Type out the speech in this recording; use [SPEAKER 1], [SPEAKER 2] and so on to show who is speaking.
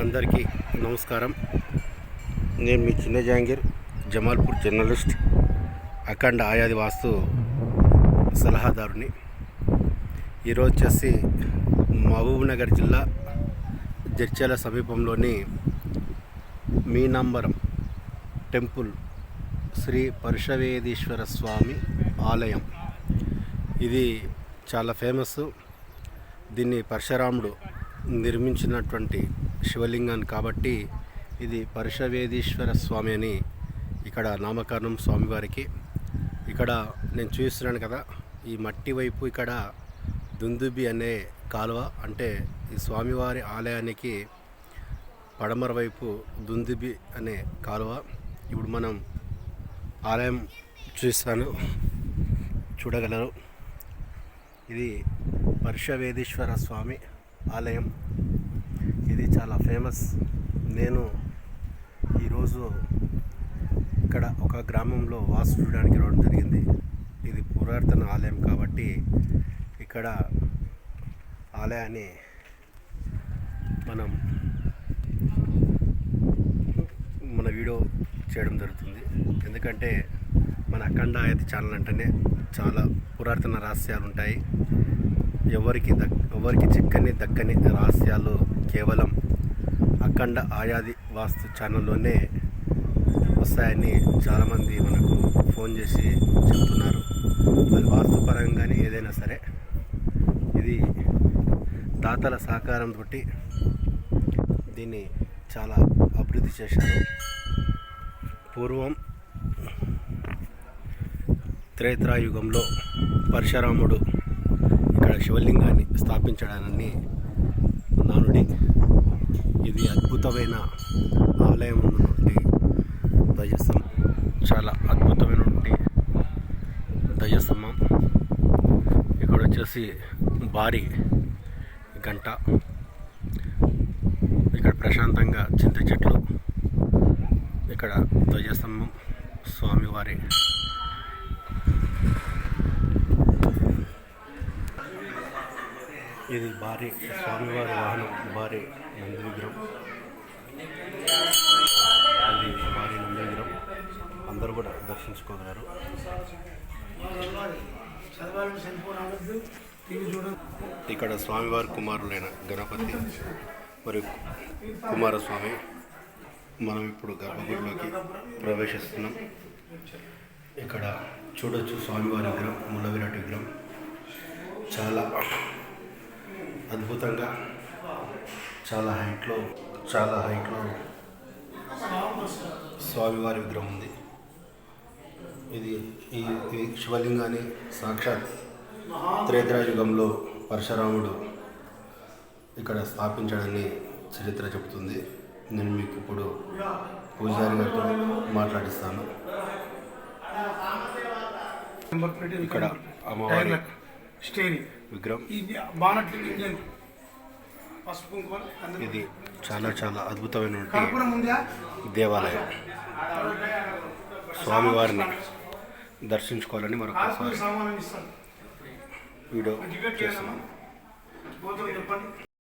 [SPEAKER 1] అందరికీ నమస్కారం. నేను మీ చిన్న జాంగీర్ జమాల్పూర్ జర్నలిస్ట్ అఖండ ఆయాది వాస్తు సలహాదారుని. ఈరోజు వచ్చేసి మహబూబ్నగర్ జిల్లా జడ్చల సమీపంలోని మీనాంబరం టెంపుల్ శ్రీ పరుషవేదీశ్వర స్వామి ఆలయం. ఇది చాలా ఫేమస్ దీన్ని పరశురాముడు నిర్మించినటువంటి శివలింగాన్ని కాబట్టి ఇది పరుషవేదీశ్వర స్వామి అని ఇక్కడ నామకరణం స్వామివారికి. ఇక్కడ నేను చూస్తున్నాను కదా ఈ మట్టి వైపు ఇక్కడ దుందుబి అనే కాలువ అంటే ఈ స్వామివారి ఆలయానికి పడమర వైపు దుందుబి అనే కాలువ. ఇప్పుడు మనం ఆలయం చూస్తాను చూడగలరు. ఇది పరుషవేదీశ్వర స్వామి ఆలయం. ఇది చాలా ఫేమస్ నేను ఈరోజు ఇక్కడ ఒక గ్రామంలో వాసు చూడడానికి రావడం జరిగింది. ఇది పురాతన ఆలయం కాబట్టి ఇక్కడ ఆలయాన్ని మనం మన వీడియో చేయడం జరుగుతుంది. ఎందుకంటే మన అఖండ ఆయతి ఛానల్ అంటేనే చాలా పురాతన రహస్యాలు ఉంటాయి. ఎవరికి దక్ ఎవరికి చిక్కని దక్కని రహస్యాలు కేవలం అఖండ ఆయాది వాస్తు ఛానల్లోనే వస్తాయని చాలామంది మనకు ఫోన్ చేసి చెప్తున్నారు. అది వాస్తుపరంగానే ఏదైనా సరే. ఇది దాతల సహకారంతో దీన్ని చాలా అభివృద్ధి చేశారు. పూర్వం త్రేత్రాయుగంలో పరశురాముడు ఇక్కడ శివలింగాన్ని స్థాపించడానని నానుడి ఇది అద్భుతమైన ఆలయం ఉన్నటువంటి ధ్వజస్తంభం చాలా అద్భుతమైనటువంటి ధ్వజస్తంభం ఇక్కడ వచ్చేసి భారీ గంట. ఇక్కడ ప్రశాంతంగా చింత చెట్లు. ఇక్కడ ధ్వజస్తంభం స్వామివారి ఇది భారీ స్వామివారి వాహనం భారీ నంది విగ్రహం. అది భారీ నంది అందరూ కూడా దర్శించుకోగలరు. ఇక్కడ స్వామివారి కుమారులైన గణపతి మరియు కుమారస్వామి మనం ఇప్పుడు గర్భగుడిలోకి ప్రవేశిస్తున్నాం. ఇక్కడ చూడొచ్చు స్వామివారి విగ్రహం ముళ్ళ విగ్రహం. చాలా అద్భుతంగా చాలా హైట్లో చాలా హైట్లో స్వామివారి విగ్రహం ఉంది. ఇది ఈ శివలింగాన్ని సాక్షాత్ త్రేతాయుగంలో పరశురాముడు ఇక్కడ స్థాపించడాన్ని చరిత్ర చెబుతుంది. నేను మీకు ఇప్పుడు పూజారి గారితో మాట్లాడిస్తాను. ఇక్కడ అమ్మవారి విగ్రహం.
[SPEAKER 2] ఇది
[SPEAKER 1] చాలా చాలా అద్భుతమైనటువంటి
[SPEAKER 2] ఉందా?
[SPEAKER 1] దేవాలయం. స్వామివారిని దర్శించుకోవాలని మరొకసారి
[SPEAKER 2] ఇస్తాను
[SPEAKER 1] వీడియో చేస్తున్నాం